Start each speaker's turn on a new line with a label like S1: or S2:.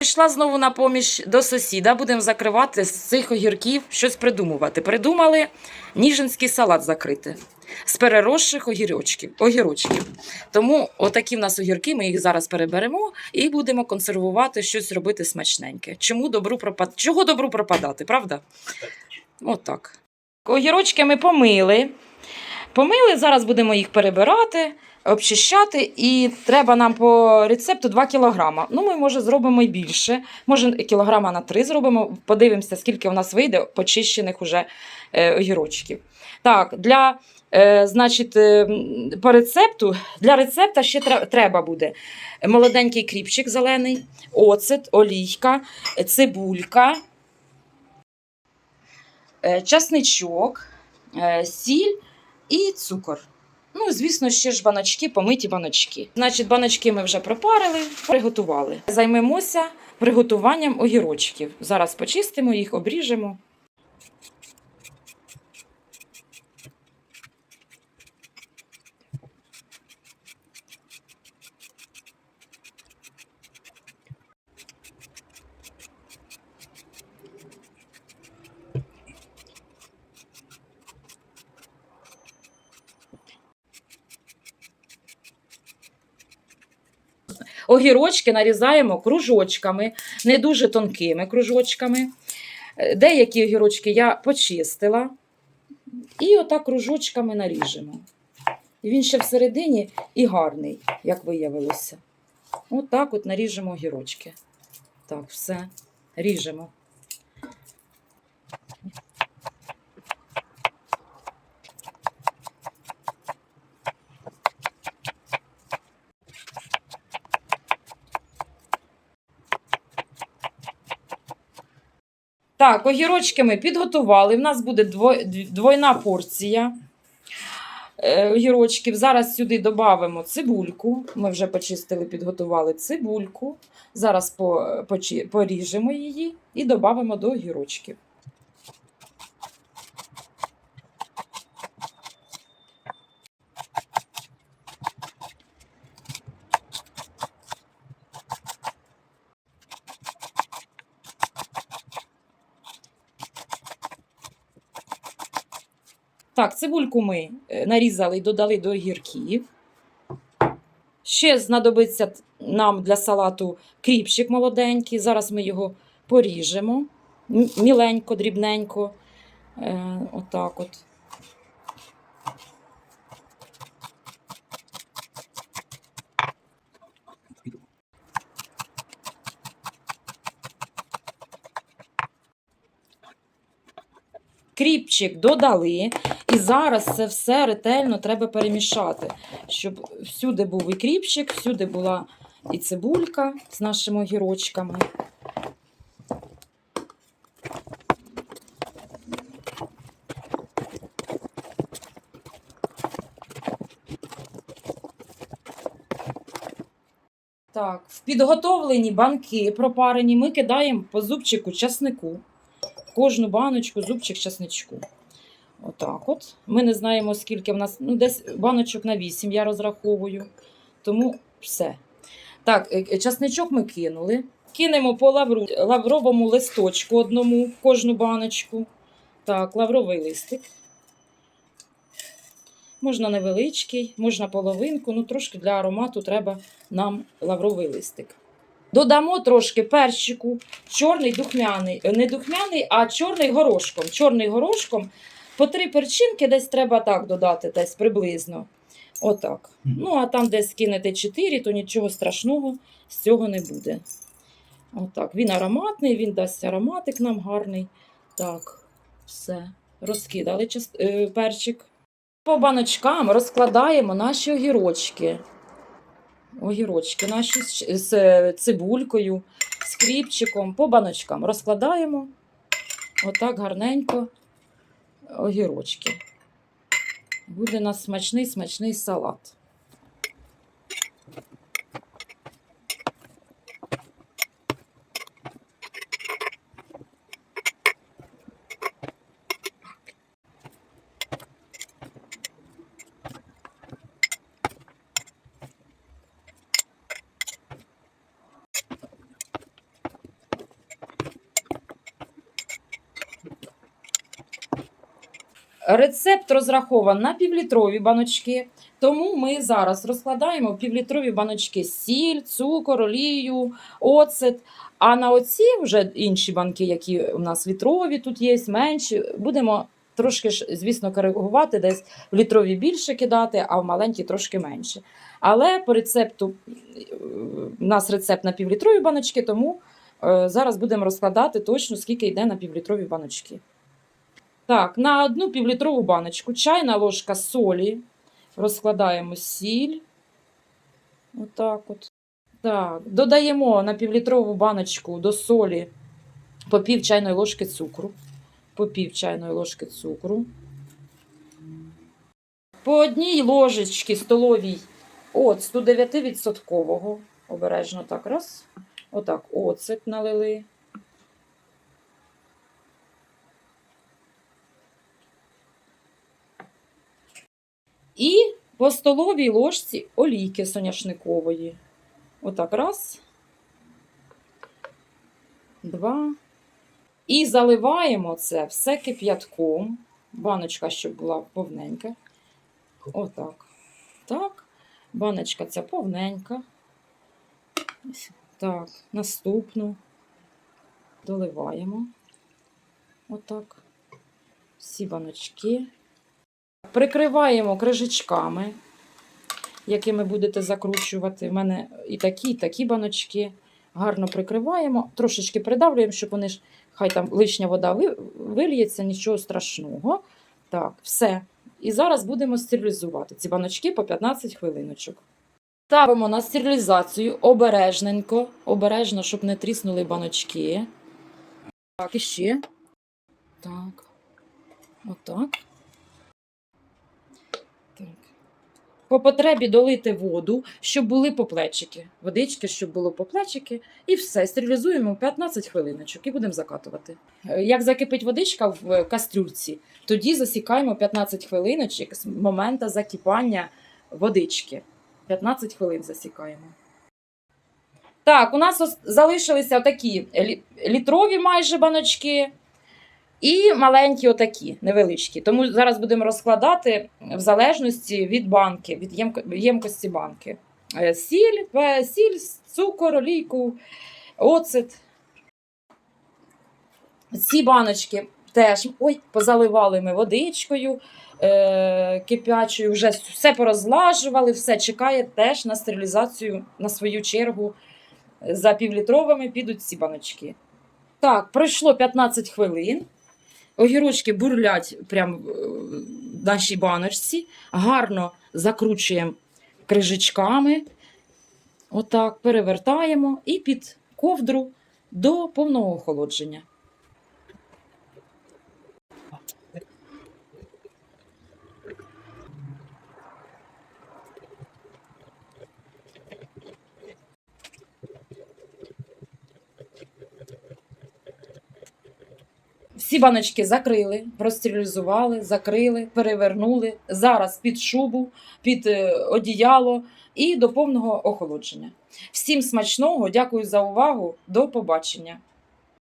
S1: Пішла знову на поміч до сусіда, будемо закривати з цих огірків щось придумувати. Придумали ніжинський салат закрити з переросших огірочків. огірочків. Тому отакі в нас огірки, ми їх зараз переберемо і будемо консервувати, щось робити смачненьке. Чому добру пропад... Чого добру пропадати, правда? Отак. Огірочки ми помили. Помили, зараз будемо їх перебирати, обчищати, і треба нам по рецепту 2 кг. Ну, ми, може, зробимо і більше. Може, кілограма на 3 зробимо. Подивимося, скільки у нас вийде почищених уже е, огірочків. Так, для, е, значить, е, по рецепту, для рецепта ще треба буде молоденький кріпчик зелений, оцет, олійка, цибулька, е, часничок, сіль і цукор. Ну, звісно, ще ж баночки, помиті баночки. Значить, баночки ми вже пропарили, приготували. Займемося приготуванням огірочків. Зараз почистимо їх, обріжемо. Огірочки нарізаємо кружочками, не дуже тонкими кружочками. Е, Деякі огірочки я почистила. І отак кружочками наріжемо. Він ще всередині і гарний, як виявилося. Отак от наріжемо огірочки. Так, все. Ріжемо. Так, огірочки ми підготували. У нас буде двойна порція е, огірочків. Зараз сюди додамо цибульку. Ми вже почистили, підготували цибульку. Зараз поріжемо її і додамо до огірочків. Так, цибульку ми е, нарізали і додали до огірків. Ще знадобиться нам для салату кріпчик молоденький. Зараз ми його поріжемо міленько, дрібненько. Е, отак от. Кріпчик додали, і зараз це все ретельно треба перемішати, щоб всюди був і кріпчик, всюди була і цибулька з нашими огірочками. Так, в підготовлені банки пропарені ми кидаємо по зубчику часнику. В кожну баночку зубчик часничку. Отак от. Ми не знаємо, скільки в нас, ну, десь баночок на 8 я розраховую. Тому все. Так, е, е, часничок ми кинули. Кинемо по лавру, лавровому листочку одному кожну баночку. Так, лавровий листик. Можна невеличкий, можна половинку, ну трошки для аромату треба нам лавровий листик. Додамо трошки перчику, чорний духмяний, е, не духмяний, а чорний горошком. Чорний горошком по три перчинки десь треба так додати, десь приблизно. Отак. Ну, а там десь кинете 4, то нічого страшного з цього не буде. Отак. Він ароматний, він дасть ароматик нам гарний. Так, все. Розкидали час- е, перчик. По баночкам розкладаємо наші огірочки. Огірочки наші з, з е, цибулькою, з кріпчиком, по баночкам розкладаємо. Отак гарненько огірочки. Буде у нас смачний смачний салат. Рецепт розрахований на півлітрові баночки, тому ми зараз розкладаємо півлітрові баночки сіль, цукор, олію, оцет. А на оці вже інші банки, які у нас літрові тут є, менші, будемо трошки звісно, коригувати, десь в літрові більше кидати, а в маленькі трошки менше. Але по рецепту у нас рецепт на півлітрові баночки, тому е, зараз будемо розкладати точно, скільки йде на півлітрові баночки. Так, на одну півлітрову баночку чайна ложка солі. Розкладаємо сіль. Отак от. Так, додаємо на півлітрову баночку до солі по пів чайної ложки цукру. По пів чайної ложки цукру. По одній ложечці столовій оцту 9%. Обережно так раз. Отак, оцет налили. І по столовій ложці олійки соняшникової. Отак раз. Два. І заливаємо це все кип'ятком. Баночка, щоб була повненька. Отак. Так. Баночка ця повненька. Так, наступну доливаємо. Отак. Всі баночки. Прикриваємо крижечками, якими будете закручувати. У мене і такі, і такі баночки. Гарно прикриваємо, трошечки придавлюємо, щоб вони ж, хай там лишня вода вильється, нічого страшного. Так, все. І зараз будемо стерилізувати ці баночки по 15 хвилиночок. Ставимо на стерилізацію обережненько, обережно, щоб не тріснули баночки. Так, і ще. Так. Отак. Так. По потребі долити воду, щоб були поплечики. Водички, щоб було поплечики. І все. Стерилізуємо 15 хвилиночок і будемо закатувати. Е, Як закипить водичка в кастрюльці, тоді засікаємо 15 хвилиночок з моменту закипання водички. 15 хвилин засікаємо. Так, у нас залишилися такі літрові майже баночки. І маленькі отакі, невеличкі. Тому зараз будемо розкладати в залежності від банки, від ємкості банки. Е, Сіль, сіль, цукор, олійку, оцет. Ці баночки теж ой, позаливали ми водичкою е, кипячою, вже все порозлажували, все чекає теж на стерилізацію на свою чергу. За півлітровими підуть ці баночки. Так, пройшло 15 хвилин. Огірочки бурлять прямо в нашій баночці. Гарно закручуємо крижечками. Отак, перевертаємо і під ковдру до повного охолодження. Всі баночки закрили, простерилізували, закрили, перевернули. Зараз під шубу, під е, одіяло і до повного охолодження. Всім смачного, дякую за увагу. До побачення.